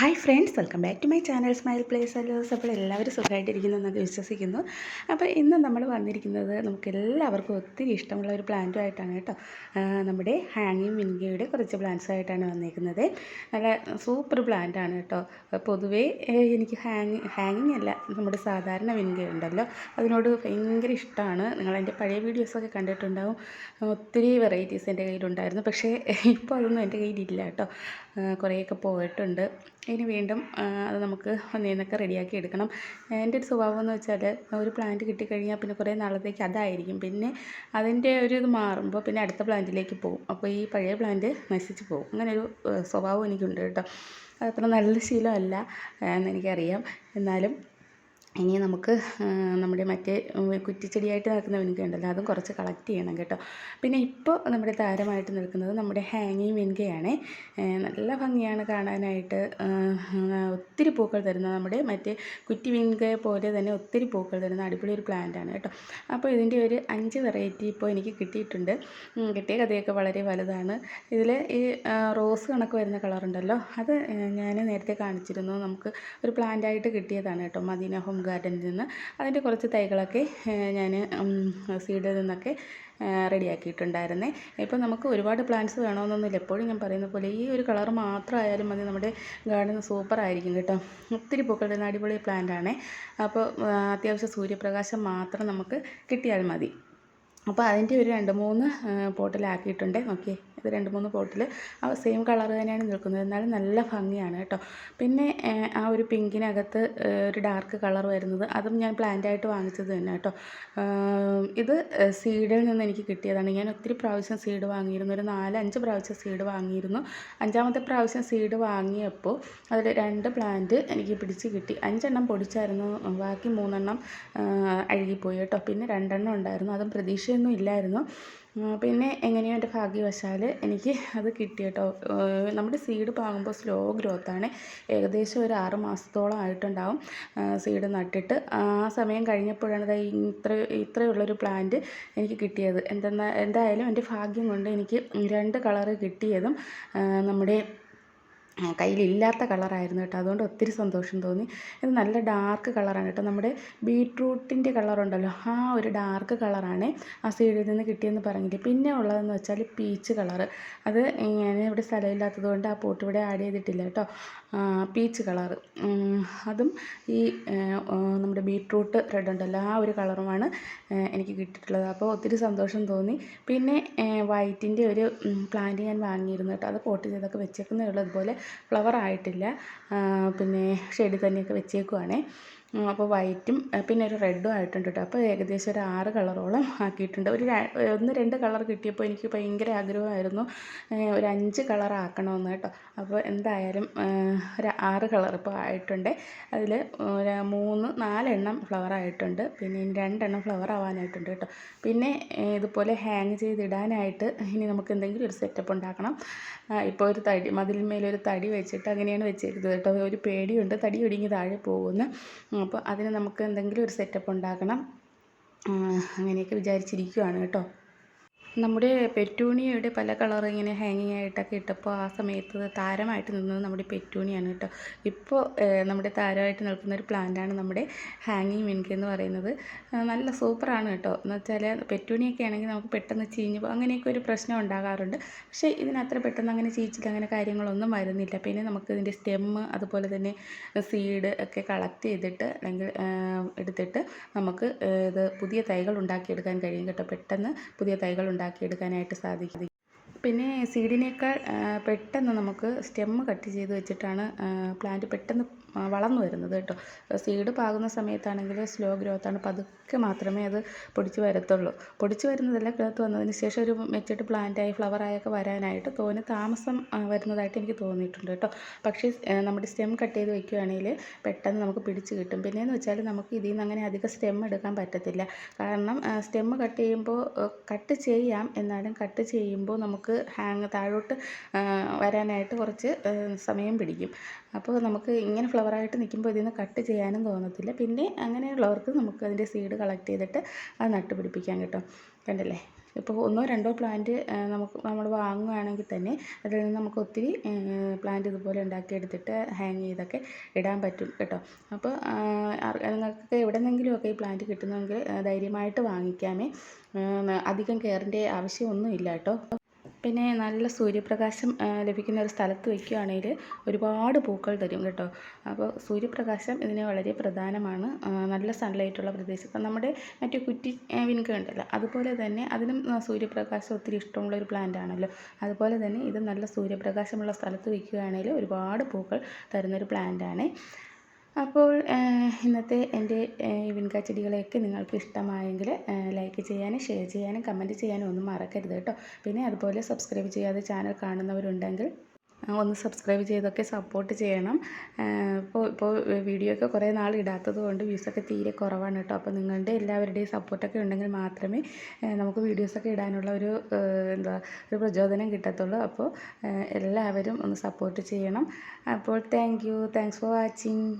Hi friends welcome back to my channel smile place അല്ലോസ് അപ്പോൾ എല്ലാവരും സുഖമായിട്ടിരിക്കുന്നു എന്നൊക്കെ വിശ്വസിക്കുന്നു. അപ്പോൾ ഇന്ന് നമ്മൾ വന്നിരിക്കുന്നത് നമുക്ക് എല്ലാവർക്കും ഒത്തിരി ഇഷ്ടമുള്ള ഒരു പ്ലാന്റുമായിട്ടാണ് കേട്ടോ. നമ്മുടെ ഹാങ്ങിങ് വിൻഗയുടെ കുറച്ച് പ്ലാന്റ്സ് ആയിട്ടാണ് വന്നിരിക്കുന്നത് നല്ല സൂപ്പർ പ്ലാന്റ് ആണ് കേട്ടോ. പൊതുവേ എനിക്ക് ഹാങ് ഹാങ്ങിങ് അല്ല നമ്മുടെ സാധാരണ വിൻഗ ഉണ്ടല്ലോ. അതിനോട് ഭയങ്കര ഇഷ്ടമാണ്. നിങ്ങൾ എന്റെ പഴയ വീഡിയോസൊക്കെ കണ്ടിട്ടുണ്ടാവും. ഒത്തിരി വെറൈറ്റീസ് എന്റെ കയ്യിലുണ്ടായിരുന്നു. പക്ഷേ ഇപ്പോൾ അതൊന്നും എന്റെ കയ്യിലില്ല കേട്ടോ. കുറേയൊക്കെ പോയിട്ടുണ്ട്. ഇനി വീണ്ടും അത് നമുക്ക് ഒന്നേന്നൊക്കെ റെഡിയാക്കി എടുക്കണം. എന്റെ ഒരു സ്വഭാവം എന്ന് വെച്ചാൽ ഒരു പ്ലാന്റ് കിട്ടിക്കഴിഞ്ഞാൽ പിന്നെ കുറേ നാളത്തേക്ക് അതായിരിക്കും. പിന്നെ അതിന്റെ ഒരു ഇത് മാറുമ്പോൾ പിന്നെ അടുത്ത പ്ലാന്റിലേക്ക് പോകും. അപ്പോൾ ഈ പഴയ പ്ലാന്റ് നശിച്ച് പോകും. അങ്ങനെ ഒരു സ്വഭാവം എനിക്കുണ്ട് കേട്ടോ. അതത്ര നല്ല ശീലമല്ല എന്നെനിക്കറിയാം എന്നാലും ഇനി നമുക്ക് നമ്മുടെ മറ്റേ കുറ്റിച്ചെടിയായിട്ട് നടക്കുന്ന വെൻക അതും കുറച്ച് കളക്ട് ചെയ്യണം കേട്ടോ. പിന്നെ ഇപ്പോൾ നമ്മുടെ താരമായിട്ട് നിൽക്കുന്നത് നമ്മുടെ ഹാങ്ങിങ് വെൻകയാണ് നല്ല ഭംഗിയാണ് കാണാനായിട്ട്. ഒത്തിരി പൂക്കൾ തരുന്ന നമ്മുടെ മറ്റേ കുറ്റി വെൻകയെ പോലെ തന്നെ ഒത്തിരി പൂക്കൾ തരുന്ന അടിപൊളി ഒരു പ്ലാന്റ് ആണ് കേട്ടോ. അപ്പോൾ ഇതിന്റെ ഒരു അഞ്ച് വെറൈറ്റി ഇപ്പോൾ എനിക്ക് കിട്ടിയിട്ടുണ്ട്. കിട്ടിയ കഥയൊക്കെ വളരെ വലുതാണ്. ഇതിൽ ഈ റോസ് കണക്ക് വരുന്ന കളറുണ്ടല്ലോ അത് ഞാൻ നേരത്തെ കാണിച്ചിരുന്നു. നമുക്ക് ഒരു പ്ലാന്റായിട്ട് കിട്ടിയതാണ് കേട്ടോ മദീന ഹോം ഗാർഡനിൽ നിന്ന് അതിന്റെ കുറച്ച് തൈകളൊക്കെ ഞാൻ സീഡിൽ നിന്നൊക്കെ റെഡിയാക്കിയിട്ടുണ്ടായിരുന്നേ. ഇപ്പം നമുക്ക് ഒരുപാട് പ്ലാന്റ്സ് വേണമെന്നൊന്നുമില്ല. എപ്പോഴും ഞാൻ പറയുന്ന പോലെ ഈ ഒരു കളർ മാത്രമായാലും മതി. നമ്മുടെ ഗാർഡൻ സൂപ്പർ ആയിരിക്കും കേട്ടോ. ഒത്തിരി തരുന്ന അടിപൊളി പ്ലാന്റ് ആണേ അപ്പോൾ അത്യാവശ്യം സൂര്യപ്രകാശം മാത്രം നമുക്ക് കിട്ടിയാൽ മതി. അപ്പോൾ അതിന്റെ ഒരു രണ്ട് മൂന്ന് പോട്ടിലാക്കിയിട്ടുണ്ട്. ഓക്കെ ഇത് രണ്ട് മൂന്ന് പോട്ടിൽ ആ സെയിം കളർ തന്നെയാണ് നിൽക്കുന്നത്. എന്നാലും നല്ല ഭംഗിയാണ് കേട്ടോ. പിന്നെ ആ, ഒരു പിങ്കിനകത്ത് ഒരു ഡാർക്ക് കളർ വരുന്നത്. അതും ഞാൻ പ്ലാന്റായിട്ട് വാങ്ങിച്ചത് തന്നെ കേട്ടോ. ഇത് സീഡിൽ നിന്ന് എനിക്ക് കിട്ടിയതാണ്. ഞാൻ ഒത്തിരി പ്രാവശ്യം സീഡ് വാങ്ങിയിരുന്നു. ഒരു നാല് അഞ്ച് പ്രാവശ്യം സീഡ് വാങ്ങിയിരുന്നു. അഞ്ചാമത്തെ പ്രാവശ്യം സീഡ് വാങ്ങിയപ്പോൾ അതിൽ രണ്ട് പ്ലാന്റ് എനിക്ക് പിടിച്ച് കിട്ടി. അഞ്ചെണ്ണം പൊടിച്ചായിരുന്നു. ബാക്കി മൂന്നെണ്ണം അഴുകിപ്പോയി കേട്ടോ. പിന്നെ രണ്ടെണ്ണം ഉണ്ടായിരുന്നു. അതും പ്രതീക്ഷയൊന്നും ഇല്ലായിരുന്നു. പിന്നെ എങ്ങനെയോ എന്റെ ഭാഗ്യവശാൽ എനിക്ക് അത് കിട്ടി കേട്ടോ. നമ്മുടെ സീഡ് പാകുമ്പോൾ സ്ലോ ഗ്രോത്താണ് ഏകദേശം ഒരു ആറ് മാസത്തോളം ആയിട്ടുണ്ടാവും സീഡ് നട്ടിട്ട്. ആ സമയം കഴിഞ്ഞപ്പോഴാണ് ദാ ഇത്ര ഇത്രയുള്ളൊരു പ്ലാന്റ് എനിക്ക് കിട്ടിയത്. എന്തെന്നാൽ എന്തായാലും എന്റെ ഭാഗ്യം കൊണ്ട് എനിക്ക് രണ്ട് കളറ് കിട്ടിയതും നമ്മുടെ കയ്യിലില്ലാത്ത കളറായിരുന്നു കേട്ടോ. അതുകൊണ്ട് ഒത്തിരി സന്തോഷം തോന്നി. ഇത് നല്ല ഡാർക്ക് കളറാണ് കേട്ടോ. നമ്മുടെ ബീട്രൂട്ടിന്റെ കളറുണ്ടല്ലോ. ആ ഒരു ഡാർക്ക് കളറാണ് ആ സൈഡിൽ നിന്ന് കിട്ടിയെന്ന് പറഞ്ഞിട്ട്. പിന്നെ ഉള്ളതെന്ന് വെച്ചാൽ പീച്ച് കളറ്. അത് ഞാൻ ഇവിടെ സ്ഥലമില്ലാത്തത് കൊണ്ട് ആ പോട്ട് ഇവിടെ ആഡ് ചെയ്തിട്ടില്ല കേട്ടോ. Peach colour. അതും ഈ നമ്മുടെ ബീട്രൂട്ട് റെഡ് ഉണ്ടല്ലോ. ആ ഒരു കളറുമാണ് എനിക്ക് കിട്ടിയിട്ടുള്ളത്. അപ്പോൾ ഒത്തിരി സന്തോഷം തോന്നി. പിന്നെ വൈറ്റിന്റെ ഒരു പ്ലാന്റ് ഞാൻ വാങ്ങിയിരുന്നു കേട്ടോ. അത് പോട്ട് ചെയ്തൊക്കെ വെച്ചേക്കുന്നേ ഉള്ളൂ അതുപോലെ ഫ്ലവർ ആയിട്ടില്ല പിന്നെ ഷെയ്ഡിൽ തന്നെയൊക്കെ വെച്ചേക്കുവാണേ. അപ്പോൾ വൈറ്റും പിന്നെ ഒരു റെഡും ആയിട്ടുണ്ട് കേട്ടോ അപ്പോൾ ഏകദേശം ഒരു ആറ് കളറോളം ആക്കിയിട്ടുണ്ട്. ഒരു ഒന്ന് രണ്ട് കളർ കിട്ടിയപ്പോൾ എനിക്ക് ഭയങ്കര ആഗ്രഹമായിരുന്നു ഒരു അഞ്ച് കളർ ആക്കണമെന്ന് കേട്ടോ അപ്പോൾ എന്തായാലും ഒരു ആറ് കളർ ഇപ്പോൾ ആയിട്ടുണ്ട്. അതിൽ ഒരു മൂന്ന് നാലെണ്ണം ഫ്ലവർ ആയിട്ടുണ്ട്. പിന്നെ ഇനി രണ്ടെണ്ണം ഫ്ലവർ ആവാനായിട്ടുണ്ട് കേട്ടോ പിന്നെ ഇതുപോലെ ഹാങ് ചെയ്തിടാനായിട്ട് ഇനി നമുക്ക് എന്തെങ്കിലും ഒരു സെറ്റപ്പ് ഉണ്ടാക്കണം. ഇപ്പോൾ ഒരു തടി മതിലിന്മേലൊരു തടി വെച്ചിട്ട് അങ്ങനെയാണ് വെച്ചിരുന്നത് കേട്ടോ ഒരു പേടിയുണ്ട് തടി ഒടുങ്ങി താഴെ പോകുന്നു. അപ്പോൾ അതിന് നമുക്ക് എന്തെങ്കിലും ഒരു സെറ്റപ്പ് ഉണ്ടാക്കണം. അങ്ങനെയൊക്കെ വിചാരിച്ചിരിക്കുകയാണ് കേട്ടോ. നമ്മുടെ പെറ്റൂണിയയുടെ പല കളർ ഇങ്ങനെ ഹാങ്ങിങ് ആയിട്ടൊക്കെ ഇട്ടപ്പോൾ ആ സമയത്ത് താരമായിട്ട് നിന്നത് നമ്മുടെ പെറ്റൂണിയാണ് കേട്ടോ. ഇപ്പോൾ നമ്മുടെ താരമായിട്ട് നിൽക്കുന്ന ഒരു പ്ലാന്റാണ് നമ്മുടെ ഹാങ്ങിങ് മിൻക എന്ന് പറയുന്നത്. നല്ല സൂപ്പറാണ് കേട്ടോ. എന്ന് വെച്ചാൽ പെറ്റൂണിയൊക്കെ ആണെങ്കിൽ നമുക്ക് പെട്ടെന്ന് ചീഞ്ഞ് അങ്ങനെയൊക്കെ ഒരു പ്രശ്നം ഉണ്ടാകാറുണ്ട്. പക്ഷേ ഇതിനത്ര പെട്ടെന്ന് അങ്ങനെ ചീച്ചിട്ട് അങ്ങനെ കാര്യങ്ങളൊന്നും വരുന്നില്ല. പിന്നെ നമുക്ക് ഇതിന്റെ സ്റ്റെമ്മ് അതുപോലെ തന്നെ സീഡ് ഒക്കെ കളക്ട് ചെയ്തിട്ട് അല്ലെങ്കിൽ എടുത്തിട്ട് നമുക്ക് ഇത് പുതിയ തൈകൾ ഉണ്ടാക്കിയെടുക്കാൻ കഴിയും കേട്ടോ. പെട്ടെന്ന് പുതിയ തൈകൾ ഉണ്ടാക്കിയെടുക്കാനായിട്ട് സാധിക്കും. പിന്നെ സീഡിനേക്കാൾ പെട്ടെന്ന് നമുക്ക് സ്റ്റെമ്മ് കട്ട് ചെയ്ത് വെച്ചിട്ടാണ് പ്ലാന്റ് പെട്ടെന്ന് വളർന്നു വരുന്നത് കേട്ടോ. സീഡ് പാകുന്ന സമയത്താണെങ്കിൽ സ്ലോ ഗ്രോത്ത് ആണ്. പതുക്കെ മാത്രമേ അത് പൊടിച്ച് വരത്തുള്ളൂ. പൊടിച്ച് വരുന്നതല്ല ഗ്രോത്ത് വന്നതിന് ശേഷം ഒരു മെച്ചിട്ട് പ്ലാന്റായി ഫ്ലവറായൊക്കെ വരാനായിട്ട് തോനെ താമസം വരുന്നതായിട്ട് എനിക്ക് തോന്നിയിട്ടുണ്ട് കേട്ടോ. പക്ഷേ നമ്മുടെ സ്റ്റെം കട്ട് ചെയ്ത് വെക്കുകയാണെങ്കിൽ പെട്ടെന്ന് നമുക്ക് പിടിച്ച് കിട്ടും. പിന്നെയെന്ന് വെച്ചാൽ നമുക്ക് ഇതിൽ നിന്ന് അങ്ങനെ അധികം സ്റ്റെം എടുക്കാൻ പറ്റത്തില്ല. കാരണം സ്റ്റെം കട്ട് ചെയ്യുമ്പോൾ കട്ട് ചെയ്യാം. എന്നാലും കട്ട് ചെയ്യുമ്പോൾ നമുക്ക് ഹാങ് താഴോട്ട് വരാനായിട്ട് കുറച്ച് സമയം പിടിക്കും. അപ്പോൾ നമുക്ക് ഇങ്ങനെ ഫ്ലവറായിട്ട് നിൽക്കുമ്പോൾ ഇതിൽ നിന്ന് കട്ട് ചെയ്യാനും തോന്നത്തില്ല. പിന്നെ അങ്ങനെയുള്ളവർക്ക് നമുക്ക് അതിന്റെ സീഡ് കളക്ട് ചെയ്തിട്ട് അത് നട്ടുപിടിപ്പിക്കാം കേട്ടോ. കണ്ടല്ലേ? ഇപ്പോൾ ഒന്നോ രണ്ടോ പ്ലാന്റ് നമുക്ക് നമ്മൾ വാങ്ങുകയാണെങ്കിൽ തന്നെ അതിൽ നിന്ന് നമുക്ക് ഒത്തിരി പ്ലാന്റ് ഇതുപോലെ ഉണ്ടാക്കിയെടുത്തിട്ട് ഹാങ് ചെയ്തൊക്കെ ഇടാൻ പറ്റും കേട്ടോ. അപ്പോൾ നിങ്ങൾക്ക് എവിടെ നിന്നെങ്കിലുമൊക്കെ ഈ പ്ലാന്റ് കിട്ടുന്നെങ്കിൽ ധൈര്യമായിട്ട് വാങ്ങിക്കാമേ. അധികം കെയറിന്റെ ആവശ്യമൊന്നുമില്ല കേട്ടോ. പിന്നെ നല്ല സൂര്യപ്രകാശം ലഭിക്കുന്ന ഒരു സ്ഥലത്ത് വയ്ക്കുകയാണെങ്കിൽ ഒരുപാട് പൂക്കൾ തരും കേട്ടോ. അപ്പോൾ സൂര്യപ്രകാശം ഇതിന് വളരെ പ്രധാനമാണ്. നല്ല സൺലൈറ്റുള്ള പ്രദേശത്ത്. നമ്മുടെ മറ്റേ കുറ്റി വിൻക ഉണ്ടല്ലോ അതുപോലെ തന്നെ അതിനും സൂര്യപ്രകാശം ഒത്തിരി ഇഷ്ടമുള്ള ഒരു പ്ലാന്റ് ആണല്ലോ. അതുപോലെ തന്നെ ഇത് നല്ല സൂര്യപ്രകാശമുള്ള സ്ഥലത്ത് വയ്ക്കുകയാണെങ്കിൽ ഒരുപാട് പൂക്കൾ തരുന്നൊരു പ്ലാന്റ് ആണ്. അപ്പോൾ ഇന്നത്തെ എന്റെ വിൻകാ ചെടികളെയൊക്കെ നിങ്ങൾക്ക് ഇഷ്ടമായെങ്കിൽ ലൈക്ക് ചെയ്യാനും ഷെയർ ചെയ്യാനും കമന്റ് ചെയ്യാനും ഒന്നും മറക്കരുത് കേട്ടോ. പിന്നെ അതുപോലെ സബ്സ്ക്രൈബ് ചെയ്യാതെ ചാനൽ കാണുന്നവരുണ്ടെങ്കിൽ ഒന്ന് സബ്സ്ക്രൈബ് ചെയ്തൊക്കെ സപ്പോർട്ട് ചെയ്യണം. ഇപ്പോൾ ഇപ്പോൾ വീഡിയോ ഒക്കെ കുറേ നാൾ ഇടാത്തത് കൊണ്ട് വ്യൂസൊക്കെ തീരെ കുറവാണ് കേട്ടോ. അപ്പോൾ നിങ്ങളുടെ എല്ലാവരുടെയും സപ്പോർട്ടൊക്കെ ഉണ്ടെങ്കിൽ മാത്രമേ നമുക്ക് വീഡിയോസൊക്കെ ഇടാനുള്ള ഒരു എന്താ ഒരു പ്രചോദനം കിട്ടത്തുള്ളൂ. അപ്പോൾ എല്ലാവരും ഒന്ന് സപ്പോർട്ട് ചെയ്യണം. അപ്പോൾ thank you. Thanks for watching.